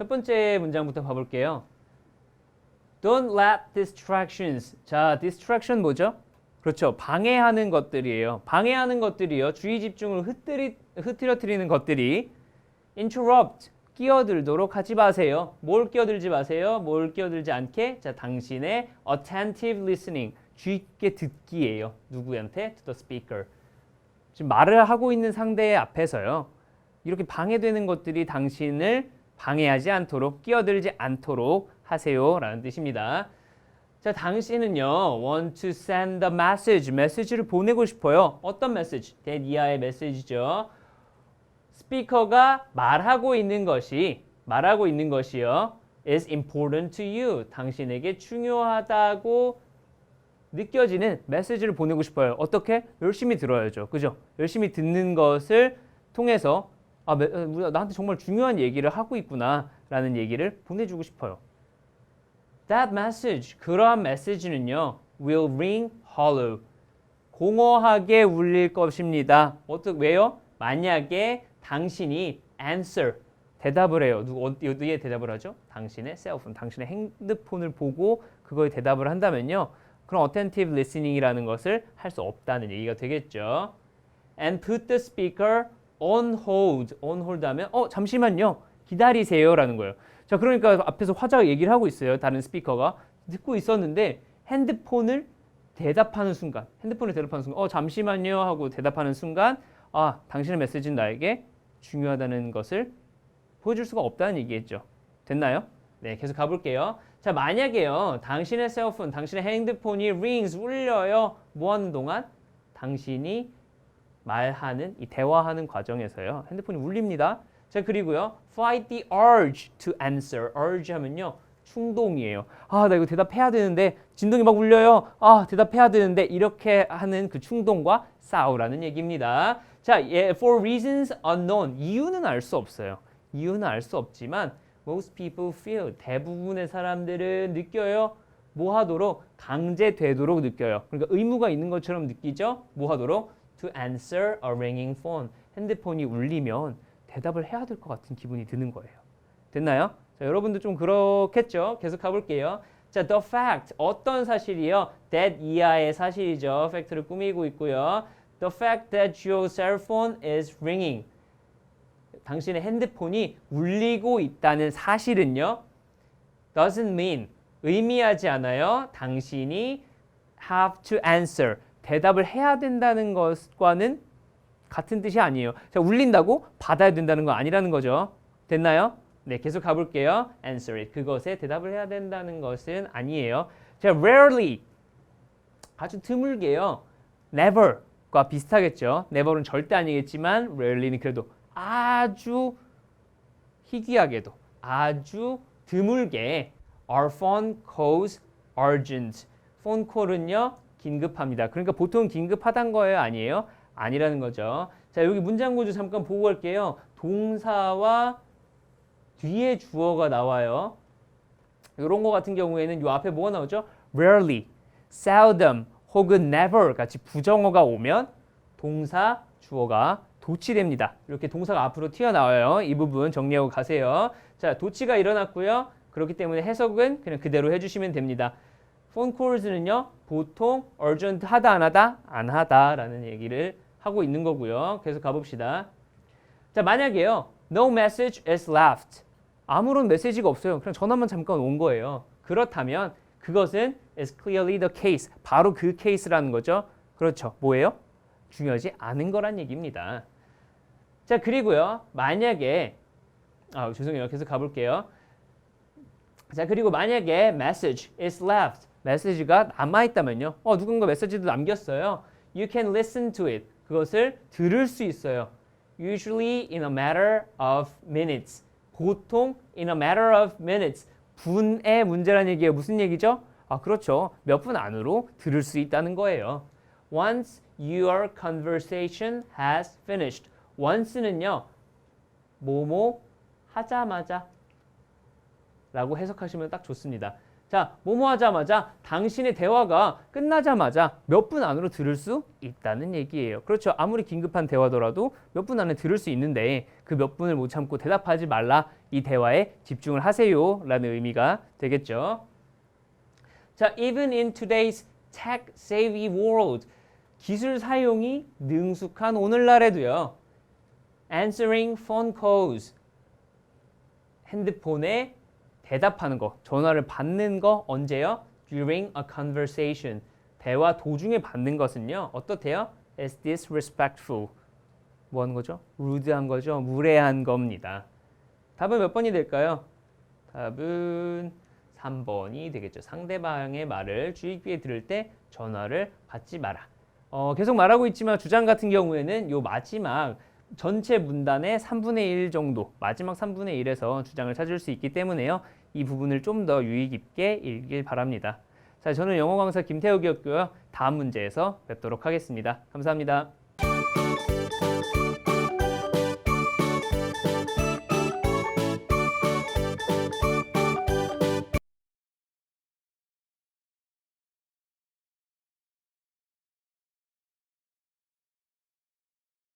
첫 번째 문장부터 봐볼게요. Don't let distractions. 자, distraction 뭐죠? 그렇죠. 방해하는 것들이에요. 방해하는 것들이요. 주의 집중을 흐트리, 흐트러뜨리는 것들이 interrupt. 끼어들도록 하지 마세요. 뭘 끼어들지 마세요? 뭘 끼어들지 않게? 자, 당신의 attentive listening. 주의 깊게 듣기예요. 누구한테? To the speaker. 지금 말을 하고 있는 상대 앞에서요. 이렇게 방해되는 것들이 당신을 방해하지 않도록 끼어들지 않도록 하세요라는 뜻입니다. 자, 당신은요 want to send a message, 메시지를 보내고 싶어요. 어떤 메시지? 이하의 메시지죠. 스피커가 말하고 있는 것이 말하고 있는 것이요 is important to you. 당신에게 중요하다고 느껴지는 메시지를 보내고 싶어요. 어떻게? 열심히 들어야죠. 그죠? 열심히 듣는 것을 통해서 아, 매- 어, 나한테 정말 중요한 얘기를 하고 있구나라는 얘기를 보내주고 싶어요. That message, 그러한 메시지는요, will ring hollow. 공허하게 울릴 것입니다. 어떻게 왜요? 만약에 당신이 answer 대답을 해요. 누구 어디에 대답을 하죠? 당신의 셀폰, 당신의 핸드폰을 보고 그거에 대답을 한다면요. 그럼 attentive listening이라는 것을 할 수 없다는 얘기가 되겠죠. And put the speaker on hold. on hold 하면 어 잠시만요. 기다리세요라는 거예요. 자, 그러니까 앞에서 화자가 얘기를 하고 있어요. 다른 스피커가 듣고 있었는데 핸드폰을 대답하는 순간, 핸드폰을 대답하는 순간, 어 잠시만요 하고 대답하는 순간, 아 당신의 메시지는 나에게 중요하다는 것을 보여줄 수가 없다는 얘기겠죠. 됐나요? 네, 계속 가볼게요. 자, 만약에요, 당신의 셀폰, 당신의 핸드폰이 rings 울려요. 뭐 하는 동안? 당신이 말하는 이 대화하는 과정에서요. 핸드폰이 울립니다. 자, 그리고요. fight the urge to answer. urge 하면요. 충동이에요. 아, 나 이거 대답해야 되는데 진동이 막 울려요. 아, 대답해야 되는데 이렇게 하는 그 충동과 싸우라는 얘기입니다. 자, 예, for reasons unknown. 이유는 알 수 없어요. 이유는 알 수 없지만 most people feel 대부분의 사람들은 느껴요. 뭐 하도록 강제되도록 느껴요. 그러니까 의무가 있는 것처럼 느끼죠. 뭐 하도록 to answer a ringing phone. 핸드폰이 울리면 대답을 해야 될 것 같은 기분이 드는 거예요. 됐나요? 자, 여러분도 좀 그렇겠죠? 계속 가볼게요. 자, the fact 어떤 사실이요? that 이하의 사실이죠. 팩트를 꾸미고 있고요. The fact that your cell phone is ringing. 당신의 핸드폰이 울리고 있다는 사실은요. doesn't mean 의미하지 않아요. 당신이 have to answer 대답을 해야 된다는 것과는 같은 뜻이 아니에요. 자, 울린다고 받아야 된다는 거 아니라는 거죠. 됐나요? 네, 계속 가볼게요. answer it. 그것에 대답을 해야 된다는 것은 아니에요. 자, rarely 아주 드물게요. never과 비슷하겠죠. never은 절대 아니겠지만 rarely는 그래도 아주 희귀하게도 아주 드물게 our phone calls urgent. 폰 콜은요 긴급합니다. 그러니까 보통 긴급하단 거예요, 아니에요? 아니라는 거죠. 자 여기 문장 구조 잠깐 보고 갈게요. 동사와 뒤에 주어가 나와요. 이런 거 같은 경우에는 요 앞에 뭐가 나오죠? rarely, seldom 혹은 never 같이 부정어가 오면 동사 주어가 도치됩니다. 이렇게 동사가 앞으로 튀어나와요. 이 부분 정리하고 가세요. 자, 도치가 일어났고요. 그렇기 때문에 해석은 그냥 그대로 해주시면 됩니다. 폰 콜즈는요 보통 urgent 하다 안 하다 안 하다라는 얘기를 하고 있는 거고요. 계속 가봅시다. 자 만약에요 no message is left 아무런 메시지가 없어요. 그냥 전화만 잠깐 온 거예요. 그렇다면 그것은 is clearly the case 바로 그 케이스라는 거죠. 그렇죠. 뭐예요? 중요하지 않은 거란 얘기입니다. 자 그리고요 만약에 아 죄송해요 계속 가볼게요. 자 그리고 만약에 message is left 메시지가 남아 있다면요. 어 누군가 메시지도 남겼어요. You can listen to it. 그것을 들을 수 있어요. Usually in a matter of minutes. 보통 in a matter of minutes. 분의 문제란 얘기예요. 무슨 얘기죠? 아 그렇죠. 몇 분 안으로 들을 수 있다는 거예요. Once your conversation has finished. once는요. 뭐뭐 하자마자 라고 해석하시면 딱 좋습니다. 자, 뭐뭐 하자마자 당신의 대화가 끝나자마자 몇 분 안으로 들을 수 있다는 얘기예요. 그렇죠. 아무리 긴급한 대화더라도 몇 분 안에 들을 수 있는데 그 몇 분을 못 참고 대답하지 말라 이 대화에 집중을 하세요 라는 의미가 되겠죠. 자, even in today's tech-savvy world, 기술 사용이 능숙한 오늘날에도요. answering phone calls, 핸드폰에 대답하는 거, 전화를 받는 거 언제요? during a conversation, 대화 도중에 받는 것은요. 어떻대요? is disrespectful. 뭐 하는 거죠? rude한 거죠. 무례한 겁니다. 답은 몇 번이 될까요? 답은 3번이 되겠죠. 상대방의 말을 주의 깊게 들을 때 전화를 받지 마라. 어, 계속 말하고 있지만 주장 같은 경우에는 요 마지막 전체 문단의 3분의 1 정도, 마지막 3분의 1에서 주장을 찾을 수 있기 때문에요. 이 부분을 좀 더 유의 깊게 읽길 바랍니다. 자, 저는 영어 강사 김태욱이었고요. 다음 문제에서 뵙도록 하겠습니다. 감사합니다.